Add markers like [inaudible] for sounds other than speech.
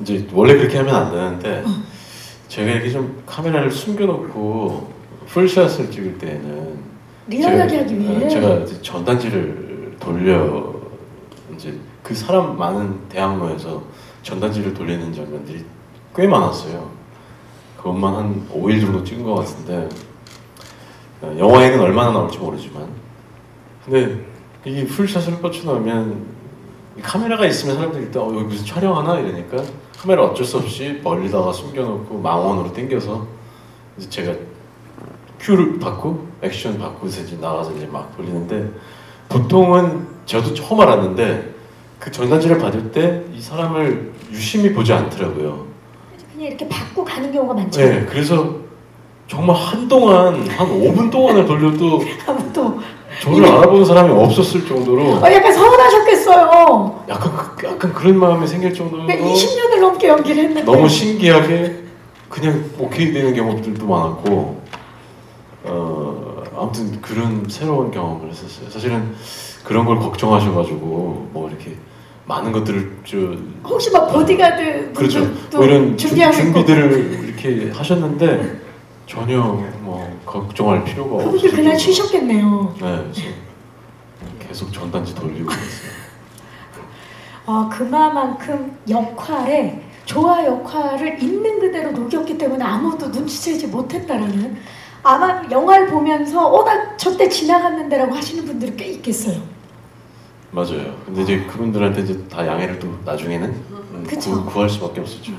이제 원래 그렇게 하면 안 되는데 제가 이렇게 좀 카메라를 숨겨놓고 풀샷을 찍을 때는 리얼하게 하기 위해. 어, 제가 전단지를 돌려 이제 그 사람 많은 대학로에서 전단지를 돌리는 장면들이 꽤 많았어요. 그것만 한 5일 정도 찍은 것 같은데 어, 영화에는 얼마나 나올지 모르지만 근데 이 풀샷을 뻗쳐나오면 이 카메라가 있으면 사람들이 일단 어, 여기 무슨 촬영하나 이러니까 카메라 어쩔 수 없이 멀리다가 숨겨놓고 망원으로 당겨서 이제 제가 큐를 받고 액션 받고서 이제 나가서 이제 막 돌리는데 보통은 저도 처음 알았는데 그 전단지를 받을 때 이 사람을 유심히 보지 않더라고요. 그냥 이렇게 받고 가는 경우가 많죠. 네, 그래서 정말 한동안 한 5분 동안을 돌려도 [laughs] 아무도 저를 알아보는 사람이 없었을 정도로 어, 약간 하셨겠어요. 약간 그- 약간 그런 마음이 생길 정도로 근데 20년을 넘게 연기를 했는데 너무 신기하게 그냥 오케이 되는 경험들도 많았고 어 아무튼 그런 새로운 경험을 했었어요. 사실은 그런 걸 걱정하셔가지고 뭐 이렇게 많은 것들을 저 혹시 막 보디가드 그렇죠. 뭐 이런 준- 준비들을 이렇게 하셨는데 전혀 뭐 걱정할 필요가 그분들 없어요. 그날 쉬셨겠네요. 네, 계속 전단지 돌리고 있어요. 아, 그만큼 역할에 조화 역할을 있는 그대로 녹였기 때문에 아무도 눈치채지 못했다라는 아마 영화를 보면서 어나 저때 지나갔는데라고 하시는 분들이 꽤 있겠어요. 맞아요. 근데 이제 그분들한테 이제 다 양해를 또 나중에는 음. 구, 구할 수밖에 없었죠.